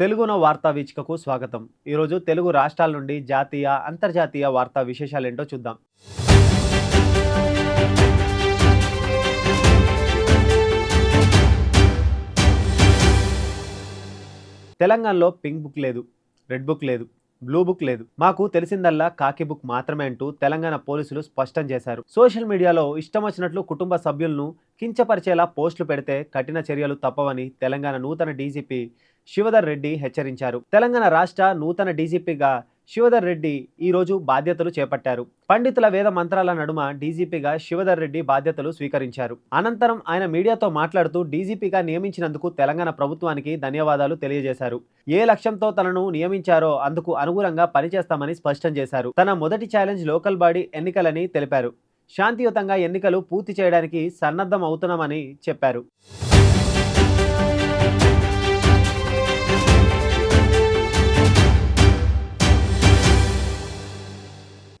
తెలుగున వార్తా వీచికకు స్వాగతం. ఈరోజు తెలుగు రాష్ట్రాల నుండి జాతీయ అంతర్జాతీయ వార్తా విశేషాలేంటో చూద్దాం. తెలంగాణలో పింక్ బుక్ లేదు రెడ్ బుక్ లేదు బ్లూ బుక్ లేదు. మాకు తెలిసిందల్లా కాకి బుక్ మాత్రమే అంటూ తెలంగాణ పోలీసులు స్పష్టం చేశారు. సోషల్ మీడియాలో ఇష్టం వచ్చినట్లు కుటుంబ సభ్యులను కించపరిచేలా పోస్టులు పెడితే కఠిన చర్యలు తప్పవని తెలంగాణ నూతన డీజీపీ శివధర్ రెడ్డి హెచ్చరించారు. తెలంగాణ రాష్ట్ర నూతన డీజీపీగా శివధర్ రెడ్డి ఈరోజు బాధ్యతలు చేపట్టారు. పండితుల వేద మంత్రాల నడుమ డీజీపీగా శివధర్ రెడ్డి బాధ్యతలు స్వీకరించారు. అనంతరం ఆయన మీడియాతో మాట్లాడుతూ డీజీపీగా నియమించినందుకు తెలంగాణ ప్రభుత్వానికి ధన్యవాదాలు తెలియజేశారు. ఏ లక్ష్యంతో తనను నియమించారో అందుకు అనుగుణంగా పనిచేస్తామని స్పష్టం చేశారు. తన మొదటి ఛాలెంజ్ లోకల్ బాడీ ఎన్నికలని తెలిపారు. శాంతియుతంగా ఎన్నికలు పూర్తి చేయడానికి సన్నద్ధం అవుతున్నామని చెప్పారు.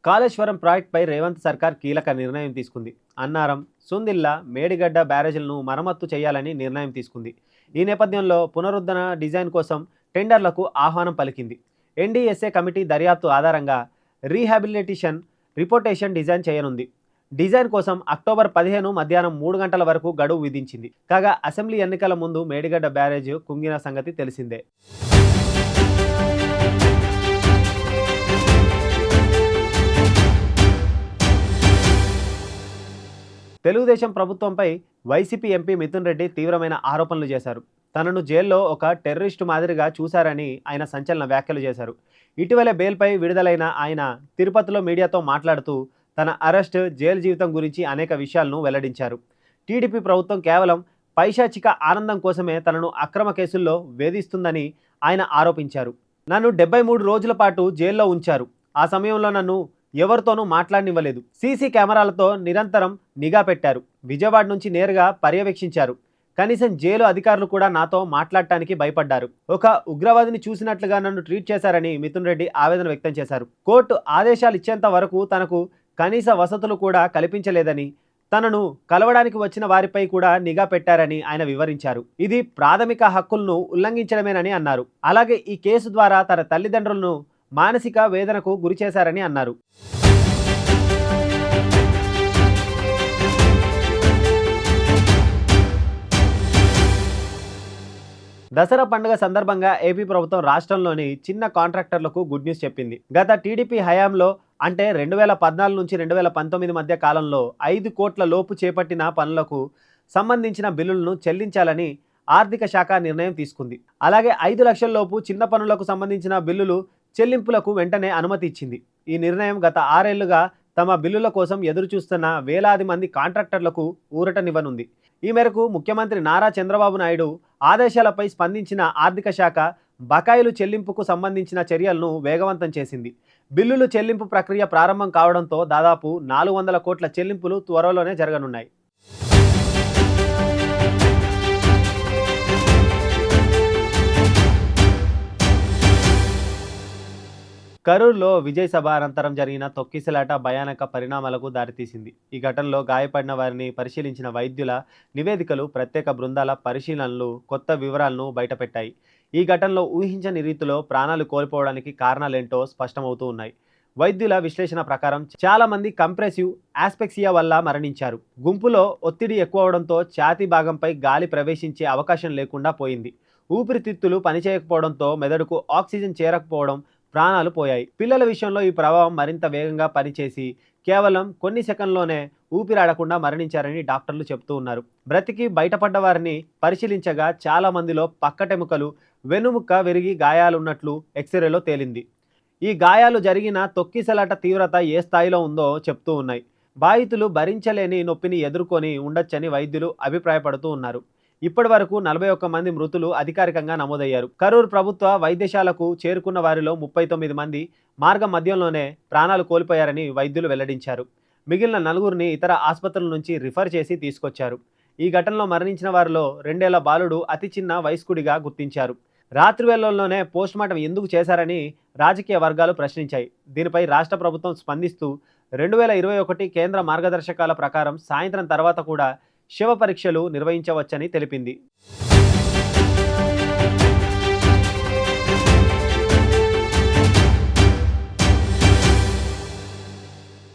కాళేశ్వరం ప్రాజెక్టుపై రేవంత్ సర్కార్ కీలక నిర్ణయం తీసుకుంది. అన్నారం సుందిల్లా మేడిగడ్డ బ్యారేజీలను మరమ్మత్తు చేయాలని నిర్ణయం తీసుకుంది. ఈ నేపథ్యంలో పునరుద్ధరణ డిజైన్ కోసం టెండర్లకు ఆహ్వానం పలికింది. ఎన్డీఎస్ఏ కమిటీ దర్యాప్తు ఆధారంగా రీహాబిలిటేషన్ రిపోర్టేషన్ డిజైన్ చేయనుంది. డిజైన్ కోసం అక్టోబర్ పదిహేను మధ్యాహ్నం మూడు గంటల వరకు గడువు విధించింది. కాగా అసెంబ్లీ ఎన్నికల ముందు మేడిగడ్డ బ్యారేజ్ కుంగిన సంగతి తెలిసిందే. తెలుగుదేశం ప్రభుత్వంపై వైసీపీ ఎంపీ మిథున్ రెడ్డి తీవ్రమైన ఆరోపణలు చేశారు. తనను జైల్లో ఒక టెర్రరిస్టు మాదిరిగా చూశారని ఆయన సంచలన వ్యాఖ్యలు చేశారు. ఇటీవల బెయిల్పై విడుదలైన ఆయన తిరుపతిలో మీడియాతో మాట్లాడుతూ తన అరెస్ట్ జైలు జీవితం గురించి అనేక విషయాలను వెల్లడించారు. టీడీపీ ప్రభుత్వం కేవలం పైశాచిక ఆనందం కోసమే తనను అక్రమ కేసుల్లో వేధిస్తుందని ఆయన ఆరోపించారు. నన్ను డెబ్బై మూడు రోజుల పాటు జైల్లో ఉంచారు. ఆ సమయంలో నన్ను ఎవరితోనూ మాట్లాడనివ్వలేదు. సీసీ కెమెరాలతో నిరంతరం నిఘా పెట్టారు. విజయవాడ నుంచి నేరుగా పర్యవేక్షించారు. కనీసం జైలు అధికారులు కూడా నాతో మాట్లాడటానికి భయపడ్డారు. ఒక ఉగ్రవాదిని చూసినట్లుగా నన్ను ట్రీట్ చేశారని మిథున్ రెడ్డి ఆవేదన వ్యక్తం చేశారు. కోర్టు ఆదేశాలు ఇచ్చేంత వరకు తనకు కనీస వసతులు కూడా కల్పించలేదని తనను కలవడానికి వచ్చిన వారిపై కూడా నిఘా పెట్టారని ఆయన వివరించారు. ఇది ప్రాథమిక హక్కులను ఉల్లంఘించడమేనని అన్నారు. అలాగే ఈ కేసు ద్వారా తన తల్లిదండ్రులను మానసిక వేదనకు గురి చేశారని అన్నారు. దసరా పండుగ సందర్భంగా ఏపీ ప్రభుత్వం రాష్ట్రంలోని చిన్న కాంట్రాక్టర్లకు గుడ్ న్యూస్ చెప్పింది. గత టీడీపీ హయాంలో అంటే రెండు వేల పద్నాలుగు నుంచి రెండు వేల పంతొమ్మిది మధ్య కాలంలో ఐదు కోట్ల లోపు చేపట్టిన పనులకు సంబంధించిన బిల్లులను చెల్లించాలని ఆర్థిక శాఖ నిర్ణయం తీసుకుంది. అలాగే ఐదు లక్షల లోపు చిన్న పనులకు సంబంధించిన బిల్లులు చెల్లింపులకు వెంటనే అనుమతి ఇచ్చింది. ఈ నిర్ణయం గత ఆరేళ్ళుగా తమ బిల్లుల కోసం ఎదురుచూస్తున్న వేలాది మంది కాంట్రాక్టర్లకు ఊరటనివ్వనుంది. ఈ మేరకు ముఖ్యమంత్రి నారా చంద్రబాబు నాయుడు ఆదేశాలపై స్పందించిన ఆర్థిక శాఖ బకాయిలు చెల్లింపుకు సంబంధించిన చర్యలను వేగవంతం చేసింది. బిల్లులు చెల్లింపు ప్రక్రియ ప్రారంభం కావడంతో దాదాపు నాలుగు వందల కోట్ల చెల్లింపులు త్వరలోనే జరగనున్నాయి. కరూర్లో విజయ్ సభ అనంతరం జరిగిన తొక్కిసలాట భయానక పరిణామాలకు దారితీసింది. ఈ ఘటనలో గాయపడిన వారిని పరిశీలించిన వైద్యుల నివేదికలు ప్రత్యేక బృందాల పరిశీలనలు కొత్త వివరాలను బయటపెట్టాయి. ఈ ఘటనలో ఊహించని రీతిలో ప్రాణాలు కోల్పోవడానికి కారణాలేంటో స్పష్టమవుతూ ఉన్నాయి. వైద్యుల విశ్లేషణ ప్రకారం చాలా మంది కంప్రెసివ్ ఆస్పెక్సియా వల్ల మరణించారు. గుంపులో ఒత్తిడి ఎక్కువ అవడంతో ఛాతీ భాగంపై గాలి ప్రవేశించే అవకాశం లేకుండా పోయింది. ఊపిరితిత్తులు పనిచేయకపోవడంతో మెదడుకు ఆక్సిజన్ చేరకపోవడం ప్రాణాలు పోయాయి. పిల్లల విషయంలో ఈ ప్రభావం మరింత వేగంగా పనిచేసి కేవలం కొన్ని సెకండ్లోనే ఊపిరాడకుండా మరణించారని డాక్టర్లు చెబుతూ ఉన్నారు. బ్రతికి బయటపడ్డ వారిని పరిశీలించగా చాలా మందిలో పక్కటెముకలు వెనుముక్క విరిగి గాయాలున్నట్లు ఎక్స్రేలో తేలింది. ఈ గాయాలు జరిగిన తొక్కిసలాట తీవ్రత ఏ స్థాయిలో ఉందో చెప్తూ ఉన్నాయి. బాధితులు భరించలేని నొప్పిని ఎదుర్కొని ఉండొచ్చని వైద్యులు అభిప్రాయపడుతూ ఉన్నారు. ఇప్పటి వరకు నలభై ఒక్క మంది మృతులు అధికారికంగా నమోదయ్యారు. కరూర్ ప్రభుత్వ వైద్యశాలకు చేరుకున్న వారిలో ముప్పై తొమ్మిది మంది మార్గం మధ్యంలోనే ప్రాణాలు కోల్పోయారని వైద్యులు వెల్లడించారు. మిగిలిన నలుగురిని ఇతర ఆసుపత్రుల నుంచి రిఫర్ చేసి తీసుకొచ్చారు. ఈ ఘటనలో మరణించిన వారిలో రెండేళ్ళ బాలుడు అతి చిన్న వయస్కుడిగా గుర్తించారు. రాత్రి వేళల్లోనే పోస్టుమార్టం ఎందుకు చేశారని రాజకీయ వర్గాలు ప్రశ్నించాయి. దీనిపై రాష్ట్ర ప్రభుత్వం స్పందిస్తూ రెండు వేల ఇరవై ఒకటి కేంద్ర మార్గదర్శకాల ప్రకారం సాయంత్రం తర్వాత కూడా శవ పరీక్షలు నిర్వహించవచ్చని తెలిపింది.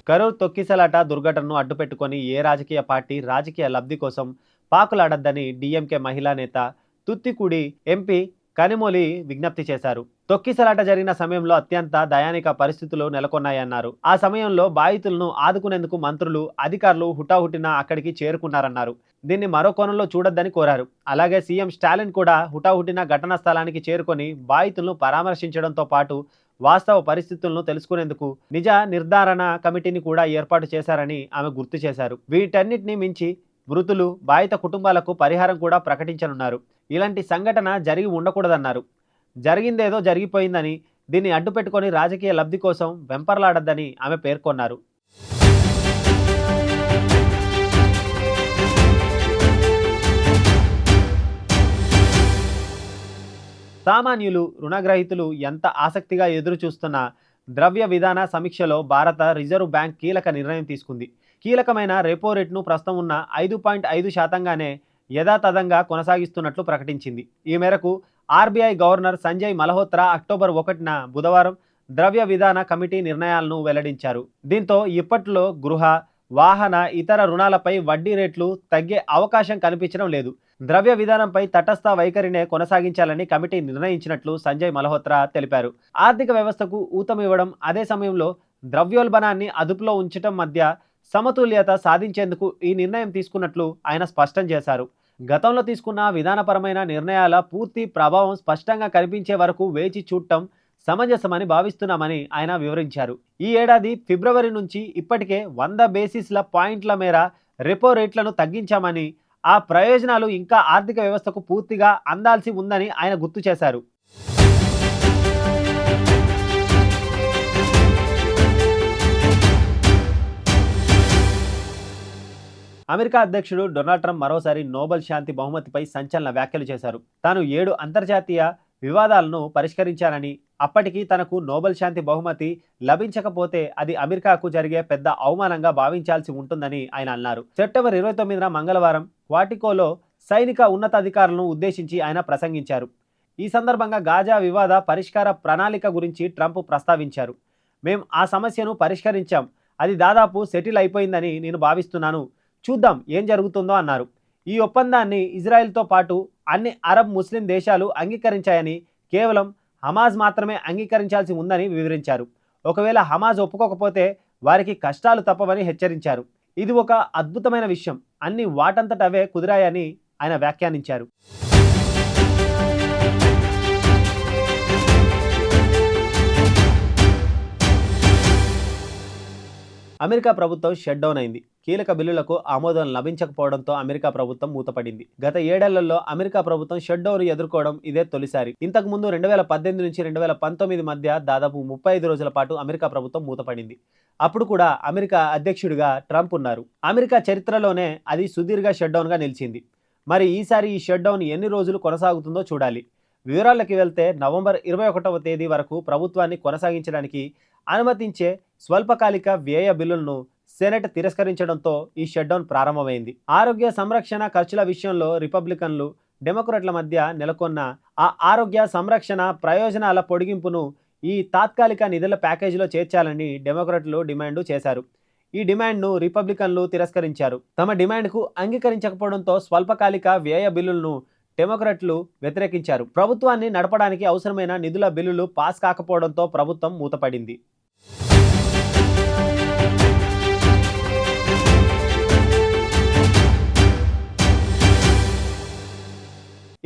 కరూర్ తొక్కిసలాట దుర్ఘటనను అడ్డుపెట్టుకొని ఏ రాజకీయ పార్టీ రాజకీయ లబ్ధి కోసం పాకులాడద్దని డిఎంకే మహిళా నేత తుత్తికుడి ఎంపీ కనిమొలి విజ్ఞప్తి చేశారు. తొక్కిసలాట జరిగిన సమయంలో అత్యంత దయానిక పరిస్థితులు నెలకొన్నాయన్నారు. ఆ సమయంలో బాధితులను ఆదుకునేందుకు మంత్రులు అధికారులు హుటాహుటిన అక్కడికి చేరుకున్నారన్నారు. దీన్ని మరో కోణంలో చూడొద్దని కోరారు. అలాగే సీఎం స్టాలిన్ కూడా హుటాహుటిన ఘటనా స్థలానికి చేరుకొని బాధితులను పరామర్శించడంతో పాటు వాస్తవ పరిస్థితులను తెలుసుకునేందుకు నిజ నిర్ధారణ కమిటీని కూడా ఏర్పాటు చేశారని ఆమె గుర్తు చేశారు. వీటన్నిటిని మించి మృతులు బాధిత కుటుంబాలకు పరిహారం కూడా ప్రకటించనున్నారు. ఇలాంటి సంఘటన జరిగి ఉండకూడదన్నారు. జరిగిందేదో జరిగిపోయిందని దీన్ని అడ్డుపెట్టుకొని రాజకీయ లబ్ధి కోసం వెంపర్లాడద్దని ఆమె పేర్కొన్నారు. సామాన్యులు రుణగ్రహీతులు ఎంత ఆసక్తిగా ఎదురు చూస్తున్న ద్రవ్య విధాన సమీక్షలో భారత రిజర్వ్ బ్యాంక్ కీలక నిర్ణయం తీసుకుంది. కీలకమైన రెపో రేట్ను ప్రస్తుతం ఉన్న ఐదు పాయింట్ ఐదు శాతంగానే యథాతథంగా కొనసాగిస్తున్నట్లు ప్రకటించింది. ఈ మేరకు RBI governor Sanjay Malhotra October ఒకటిన బుధవారం ద్రవ్య విధాన కమిటీ నిర్ణయాలను వెల్లడించారు. దీంతో ఇప్పట్లో గృహ వాహన ఇతర రుణాలపై వడ్డీ రేట్లు తగ్గే అవకాశం కనిపించడం లేదు. ద్రవ్య విధానంపై తటస్థ వైఖరినే కొనసాగించాలని కమిటీ నిర్ణయించినట్లు సంజయ్ మల్హోత్రా తెలిపారు. ఆర్థిక వ్యవస్థకు ఊతమివ్వడం అదే సమయంలో ద్రవ్యోల్బణాన్ని అదుపులో ఉంచడం మధ్య సమతుల్యత సాధించేందుకు ఈ నిర్ణయం తీసుకున్నట్లు ఆయన స్పష్టం చేశారు. గతంలో తీసుకున్న విధానపరమైన నిర్ణయాల పూర్తి ప్రభావం స్పష్టంగా కనిపించే వరకు వేచి చూడటం సమంజసమని భావిస్తున్నామని ఆయన వివరించారు. ఈ ఏడాది ఫిబ్రవరి నుంచి ఇప్పటికే వంద బేసిస్ల పాయింట్ల మేర రెపో రేట్లను తగ్గించామని ఆ ప్రయోజనాలు ఇంకా ఆర్థిక వ్యవస్థకు పూర్తిగా అందాల్సి ఉందని ఆయన గుర్తు చేశారు. అమెరికా అధ్యక్షుడు డొనాల్డ్ ట్రంప్ మరోసారి నోబెల్ శాంతి బహుమతిపై సంచలన వ్యాఖ్యలు చేశారు. తాను ఏడు అంతర్జాతీయ వివాదాలను పరిష్కరించానని అప్పటికి తనకు నోబెల్ శాంతి బహుమతి లభించకపోతే అది అమెరికాకు జరిగే పెద్ద అవమానంగా భావించాల్సి ఉంటుందని ఆయన అన్నారు. సెప్టెంబర్ ఇరవై తొమ్మిదిన మంగళవారం వాటికోలో సైనిక ఉన్నతాధికారులను ఉద్దేశించి ఆయన ప్రసంగించారు. ఈ సందర్భంగా గాజా వివాద పరిష్కార ప్రణాళిక గురించి ట్రంప్ ప్రస్తావించారు. మేం ఆ సమస్యను పరిష్కరించాం. అది దాదాపు సెటిల్ అయిపోయిందని నేను భావిస్తున్నాను. చూద్దాం ఏం జరుగుతుందో అన్నారు. ఈ ఒప్పందాన్ని ఇజ్రాయెల్తో పాటు అన్ని అరబ్ ముస్లిం దేశాలు అంగీకరించాయని కేవలం హమాజ్ మాత్రమే అంగీకరించాల్సి ఉందని వివరించారు. ఒకవేళ హమాజ్ ఒప్పుకోకపోతే వారికి కష్టాలు తప్పవని హెచ్చరించారు. ఇది ఒక అద్భుతమైన విషయం. అన్ని వాటంతట అవే కుదిరాయని ఆయన వ్యాఖ్యానించారు. అమెరికా ప్రభుత్వం షట్ డౌన్ అయింది. కీలక బిల్లులకు ఆమోదం లభించకపోవడంతో అమెరికా ప్రభుత్వం మూతపడింది. గత ఏడేళ్ళలో అమెరికా ప్రభుత్వం షెడ్డౌన్ ఎదుర్కోవడం ఇదే తొలిసారి. ఇంతకు ముందు రెండు వేల పద్దెనిమిది నుంచి రెండు వేల పంతొమ్మిది మధ్య దాదాపు ముప్పై ఐదు రోజుల పాటు అమెరికా ప్రభుత్వం మూతపడింది. అప్పుడు కూడా అమెరికా అధ్యక్షుడిగా ట్రంప్ ఉన్నారు. అమెరికా చరిత్రలోనే అది సుదీర్ఘ షట్డౌన్గా నిలిచింది. మరి ఈసారి ఈ షట్డౌన్ ఎన్ని రోజులు కొనసాగుతుందో చూడాలి. వివరాల్లోకి వెళ్తే నవంబర్ ఇరవై ఒకటవ తేదీ వరకు ప్రభుత్వాన్ని కొనసాగించడానికి అనుమతించే స్వల్పకాలిక వ్యయ బిల్లులను సెనెట్ తిరస్కరించడంతో ఈ షట్డౌన్ ప్రారంభమైంది. ఆరోగ్య సంరక్షణ ఖర్చుల విషయంలో రిపబ్లికన్లు డెమోక్రట్ల మధ్య నెలకొన్న ఆ ఆరోగ్య సంరక్షణ ప్రయోజనాల పొడిగింపును ఈ తాత్కాలిక నిధుల ప్యాకేజీలో చేర్చాలని డెమోక్రట్లు డిమాండ్ చేశారు. ఈ డిమాండ్ను రిపబ్లికన్లు తిరస్కరించారు. తమ డిమాండ్కు అంగీకరించకపోవడంతో స్వల్పకాలిక వ్యయ బిల్లులను డెమోక్రట్లు వ్యతిరేకించారు. ప్రభుత్వాన్ని నడపడానికి అవసరమైన నిధుల బిల్లులు పాస్ కాకపోవడంతో ప్రభుత్వం మూతపడింది.